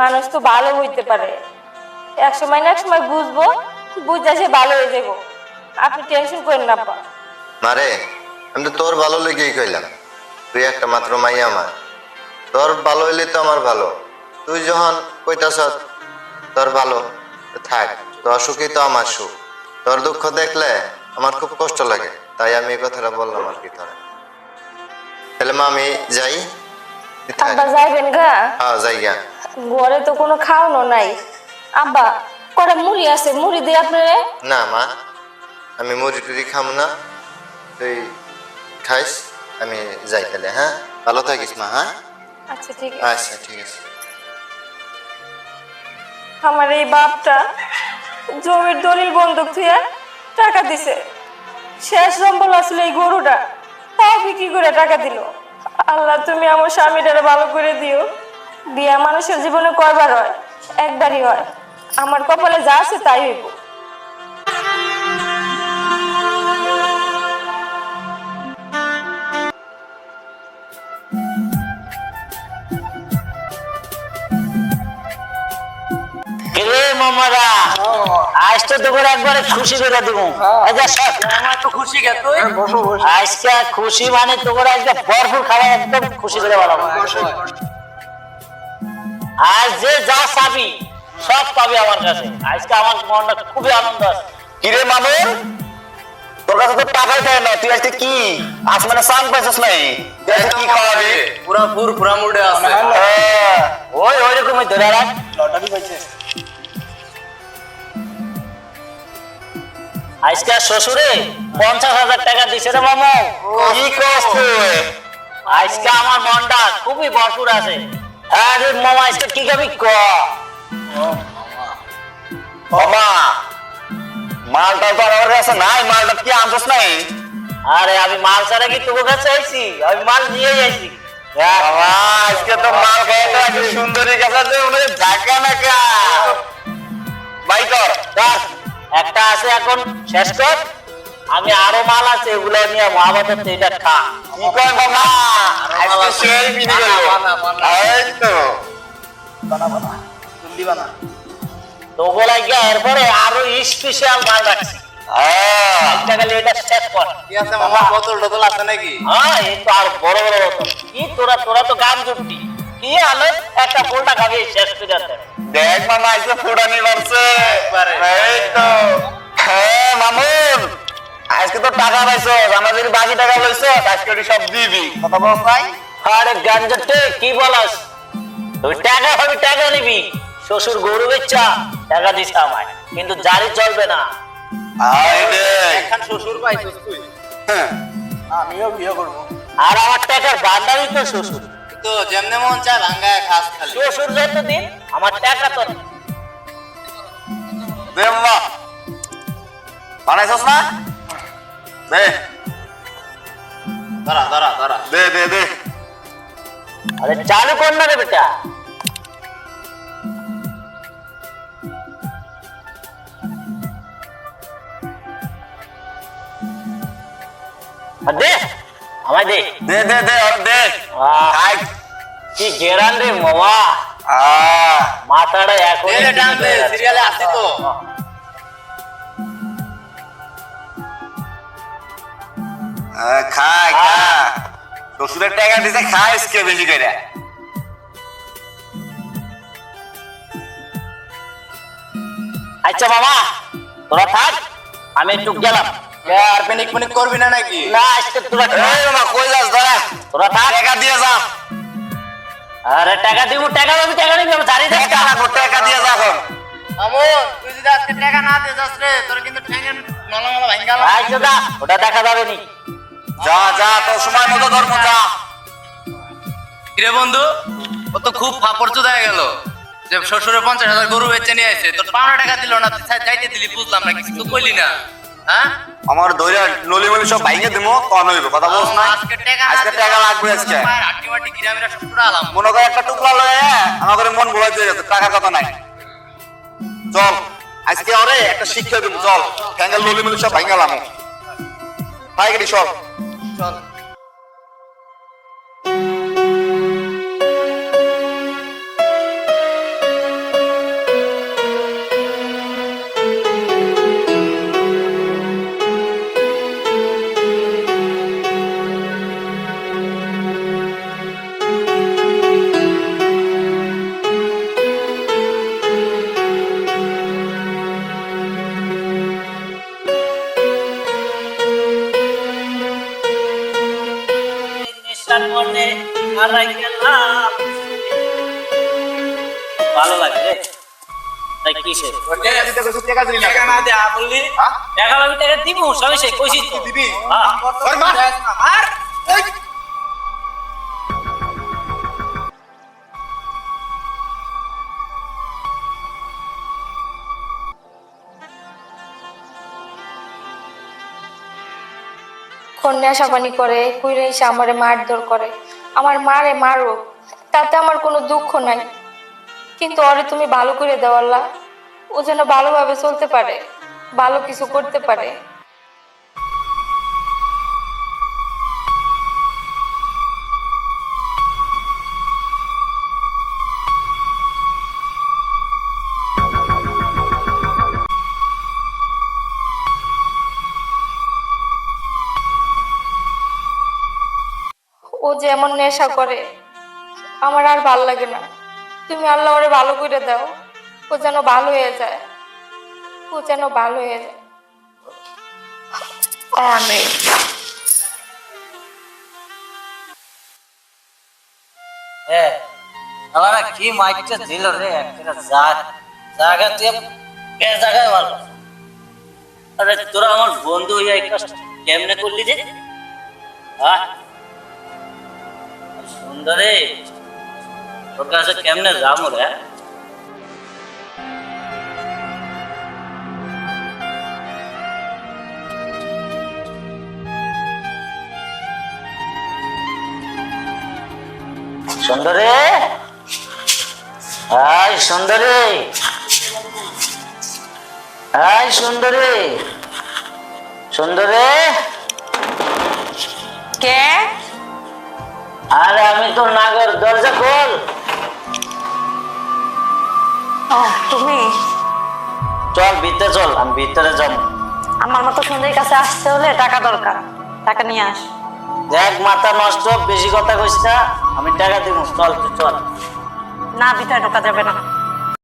মানুষ তো ভালো হইতে পারে। এক সময় না এক সময় বুঝব বুঝা সে ভালো হয়ে যাব আপনি টেনশন করেন না আব্বা মারে আমি তো তোর ভালো লেগেই কইলাম। তুই একটা মাত্র মাইয়া আমার তোর ভালো হইলে তো আমার ভালো। তুই যখন কইতাছ তোর ভালো থাক তোর সুখই তো আমার সুখ। তোর দুঃখ দেখলে আমার খুব কষ্ট লাগে তাই আমি এই কথাটা বললাম আর কি তোরা। তাহলে মা আমি যাই। আব্বা যাইবেন গা? হ্যাঁ যাই গা। ঘরে তো কোনো খাওয়ানো নাই। আব্বা কটা মুড়ি আছে? মুড়ি দিয়ে আপনারে। না মা আমি মুড়ি টুড়ি খাম না। তুই খাইস আমি যাই তাহলে হ্যাঁ? ভালো থাকিস মা হ্যাঁ? আচ্ছা ঠিক আছে। আচ্ছা ঠিক আছে। আমার এই বাপটা জমির দলিল বন্ধক থুয়ে টাকা দিছে। শেষ সম্বল আসলে এই গরুটা। তাও বিক্রি করে টাকা দিল। আল্লাহ তুমি আমার স্বামীটারে ভালো করে দিও। বিয়া মানুষের জীবনে কয়বার হয়? একবারই হয়। আমার কপালে যা আছে তাই হইব। মামারা? আজ তোকে একবারে খুশি করে দিব। এই যে সব, আমার তো খুশি আজকে খুশি মানে তোকে একদম ভরপুর খাবার একদম খুশি করে বলাবো। আজ যে যা চাবি সব পাবি আমার কাছে। আজকে আমার মনটা খুবই আনন্দ আছে। কিরে মামুন তোর কাছে তো টাকাই থাকে না তুই আজকে কি? আসমানে সান পাইছিস নাই? তুই আজকে কি খাওয়াবি? পুরা ফুর পুরা মুডে আছে। হ্যাঁ। ওই ওই রকমই ধরে রাখ আজকে শ্বশুরে পঞ্চাশ হাজার টাকা দিছে রে মামু। কি তুই? আজকে আমার মনটা খুবই ভরপুর আছে। আরে মামা আজকে কি খাবি ক? মামা মালটা তো আমার কাছে নাই মালটা কি আনছিস নাই? আরে আমি মাল ছাড়া কি তোর কাছে আইছি? আমি মাল নিয়ে আইছি। বাবা আজকে তো মাল খেয়ে তো আজকে সুন্দরী কাছে যে উনি ঢাকা নাকা বাই কর। একটা আছে এখন শেষ কর। আমি আরও মাল আছে এগুলো নিয়ে মহাভারত এটা খা কি কয় মামা আজকে সেই বিনি গেল বানা, বানা। এই তো তো বলে গিয়া এরপরে আরও স্পেশাল মাল রাখছি। হ্যাঁ। একটা মামা? হ্যাঁ এই তো আর বড় বড় কি তোরা তোরা তো গান জুটবি কি আলো? একটা পোলটা খাবি শেষ করে দেখ মামা আজকে ফুটানি মারছে এই তো। হ্যাঁ মামুন আজকে তো টাকা পাইছো আমরা যদি বাকি টাকা লইছো আজকে ওটি সব দিবি। কথা বল ভাই? আরে গাঞ্জাতে কি বলাস? তুই টাকা হবে টাকা নিবি। শ্বশুর গরু বেচা টাকা দিস আমায়। কিন্তু জারি চলবে না। এখন শ্বশুর পাইছিস তুই? হ্যাঁ। আর আমার টাকার বান্দারই তো শ্বশুর। তো যেমনে মন চায় ভাঙ্গায় খাস খালি। শ্বশুর যত দিন আমার টাকা তো দে মামা। বানাইছস না? দে ধরা ধরা ধরা দে দে দে আরে চালু কর না রে বেটা আর দে আমায় দে দে দে দে আর দে আহ, খাই কি গেরান রে মামা আহ মাথাটা এখন দে, দে, টান দে, সিরিয়ালে আছে তো। আহ, খাই খা শ্বশুরের টাকা দিছে খাই আজকে বেশি করে। আচ্ছা মামা তোরা থাক আমি একটু গেলাম। আর পেনিক পেনিক করবি না নাকি? না আজকে তোরা এই মামা কই যাস দাঁড়া। তোরা থাক। টাকা দিয়ে যা। আরে টাকা দিব টাকা দিবি টাকা দিবি আমি জানি দেখ টাকা টাকা দিয়ে যা এখন। মামু তুই যদি আজকে টাকা না দিয়ে যাস রে তোর কিন্তু ঠ্যাঙের নলা নলা ভাঙ্গা আচ্ছা দা ওটা দেখা যাবে নি। যা যা তোর সময় মতো ধর্ম যা কিরে বন্ধু ও তো খুব ফাপড় চুদায় গেল। যে শ্বশুরের পঞ্চাশ হাজার গরু বেচে নিয়ে আসে তোর পাওনা টাকা দিল না চাইতে দিলি বুঝলাম না কিছু কইলি না। হ্যাঁ? আমার ধরে নলি মলি সব ভাইকে দিমো কন হইব কথা বলছ না। আজকে টাকা আজকে টাকা লাগবে আজকে। হাড্ডি গিরামিরা সব পুরা আলাম। মনে করে একটা টুকরা লয়ে আমাদের মন ভুলাই দিয়ে গেছে টাকার কথা নাই। চল আজকে ওরে একটা শিক্ষা দিব চল। ক্যাঙ্গেল ললি মলি সব ভাঙালাম ভাই গেলি সব চল হারাই গেলাম ভালো লাগে রে তাই কিসের টাকা দিতে টাকা না কেন? বললি? টাকা আমি টাকা দিব সমস্যা কইছি তো দিবি? ওর মা। এই, কোন নেশা পানি করে কুইরে এসে মারধর করে আমার মারে মারো, তাতে আমার কোনো দুঃখ নাই। কিন্তু অরে তুমি ভালো করে দেওয়াল্লা ও যেন ভালোভাবে চলতে পারে, ভালো কিছু করতে পারে। যে এমন নেশা করে, আমার আর ভালো লাগে না। তুমি আল্লাহ ওরে ভালো করে দাও, ও যেন ভালো হয়ে যায়। ও যেন ভালো হয়ে যায়। অনেক কি মাইকটা দিল রে? জায়গা তুই জায়গায় ভালো? আরে তোরা আমার বন্ধু হইয়া কেমনে করলি যে? হ্যাঁ সুন্দরে তোর কাছে কেমনে যাব রে? সুন্দরে? হাই সুন্দরে। হাই সুন্দরে। সুন্দরে। কে? আরে আমি তো নাগর দরজা খোল। তুমি? চল ভিতরে চল আমি ভিতরে যাব। আমার মতো সুন্দরীর কাছে আসতে হলে টাকা দরকার। টাকা নিয়ে আস। দেখ মাথা নষ্ট বেশি কথা কইস না আমি টাকা দিব চল তুই চল। না ভিতরে ঢোকা যাবে না।